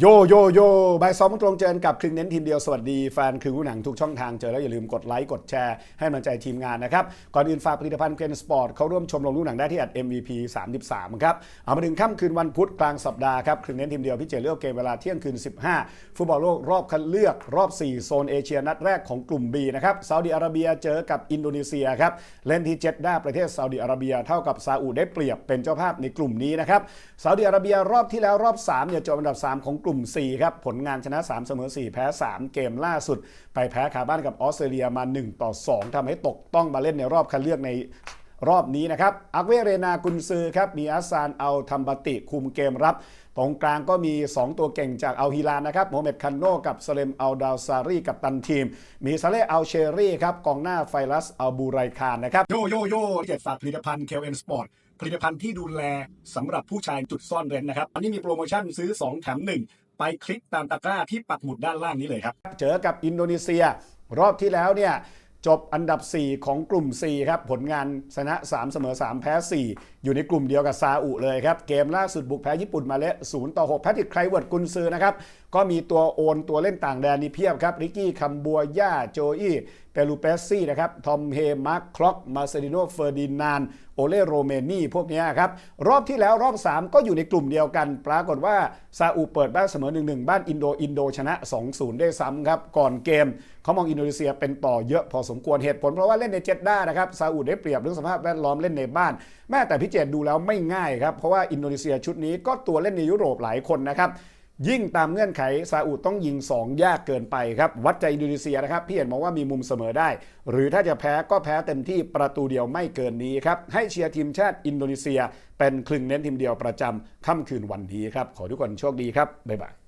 โยโยโย่บายสอมตรงเจอกับครึ่งเน้นทีมเดียวสวัสดีแฟนคือผู้หนังทุกช่องทางเจอแล้วอย่าลืมกดไลค์กดแชร์ให้กำลังใจทีมงานนะครับ ก่อนอื่นฝากผลิตภัณฑ์เกรนสปอร์ตเขาร่วมชมรมลูกหนังได้ที่อัด MVP 33 ครับ เอามาถึงค่ำคืนวันพุธกลางสัปดาห์ครับครึ่งเน้นทีมเดียวพี่เจเลือกเกมเวลาเที่ยงคืน 15 ฟุตบอลโลกรอบคัดเลือกรอบ 4 โซนเอเชียนัดแรกของกลุ่ม B นะครับซาอุดิอาระเบียเจอกับอินโดนีเซียครับเล่นที่เจด้าประเทศซาอุดิอาระเบียเท่ากับซาอุได้เปรียบเป็นเจ้าภาพในกลุ่มนี้นะครับซาอุดิอาระเบียรอบที่แล้วรอบ3เนี่ยจบอันดับ 3 ของกลุ่ม4ครับ ผลงานชนะ 3 เสมอ 4 แพ้ 3 เกมล่าสุด ไปแพ้คาบ้านกับออสเตรเลียมา 1 ต่อ 2ทำให้ตกต้องมาเล่นในรอบคัดเลือกใน รอบนี้นะครับอักเวเรนากุนซือครับมีอัสซานอัลทัมบาติคุมเกมรับ ตรงกลางก็มี 2 ตัวเก่งจากอัลฮิลานนะครับโมฮัมเหม็ดคันโนกับซาเลมอัลดาวซารีกับตันทีม มีซาเลอัลเชอรี่ครับกองหน้าไฟลัสอัลบูไรคานนะครับโยโยโย่เจ็ดฝากผลิตภัณฑ์เคลเอ็นสปอร์ตผลิตภัณฑ์ที่ดูแลสำหรับผู้ชายจุดซ่อนเร้นนะครับอันนี้มีโปรโมชั่นซื้อ 2 แถม 1 ไปคลิกตามตะกร้าที่ปักหมุดด้านล่างนี้เลยครับ เจอกับอินโดนีเซีย รอบที่แล้วเนี่ย จบอันดับ 4 ของกลุ่ม C ครับ ผลงานชนะ 3 เสมอ 3 แพ้ 4 อยู่ในกลุ่มเดียวกับซาอุเลยครับ เกมล่าสุดบุกแพ้ญี่ปุ่นมาเละ0ต่อ 6 แพทริกไครเวิร์ดกุนซือนะครับ ก็มีตัวโอนตัวเล่นต่างแดนนี่เพียบครับริกกี้คัมบัวย่าโจอี้เปรูเปสซี่นะครับทอมเฮมาร์คคล็อกมาเซดิโนเฟอร์ดินานโอเลโรเมนี่พวกนี้ครับ รอบที่แล้วรอบ 3 ก็อยู่ในกลุ่มเดียวกัน ปรากฏว่าซาอุเปิดบ้านเสมอ 1-1 บ้านอินโดอินโดชนะ 2-0 ได้ซ้ำครับ ก่อนเกม เขามองอินโดนีเซียเป็นต่อเยอะพอสมควรเหตุผลเพราะว่าเล่นในเจด้านะครับซาอุได้เปรียบเรื่องสภาพแวดล้อมเล่นในบ้าน แม้แต่พิเจตดูแล้วไม่ง่ายครับเพราะว่าอินโดนีเซียชุดนี้ก็ตัวเล่นในยุโรปหลายคนนะครับ ยิ่งตามเงื่อนไขซาอุต้องยิง 2 ยากเกินไปครับ วัดใจอินโดนีเซียนะครับ พี่เห็นมองว่ามีมุมเสมอได้ หรือถ้าจะแพ้ก็แพ้เต็มที่ประตูเดียวไม่เกินนี้ครับ ให้เชียร์ทีมชาติอินโดนีเซีย เป็นคลึงเน้นทีมเดียวประจำค่ำคืนวันนี้ครับ ขอทุกคนโชคดีครับ บ๊ายบาย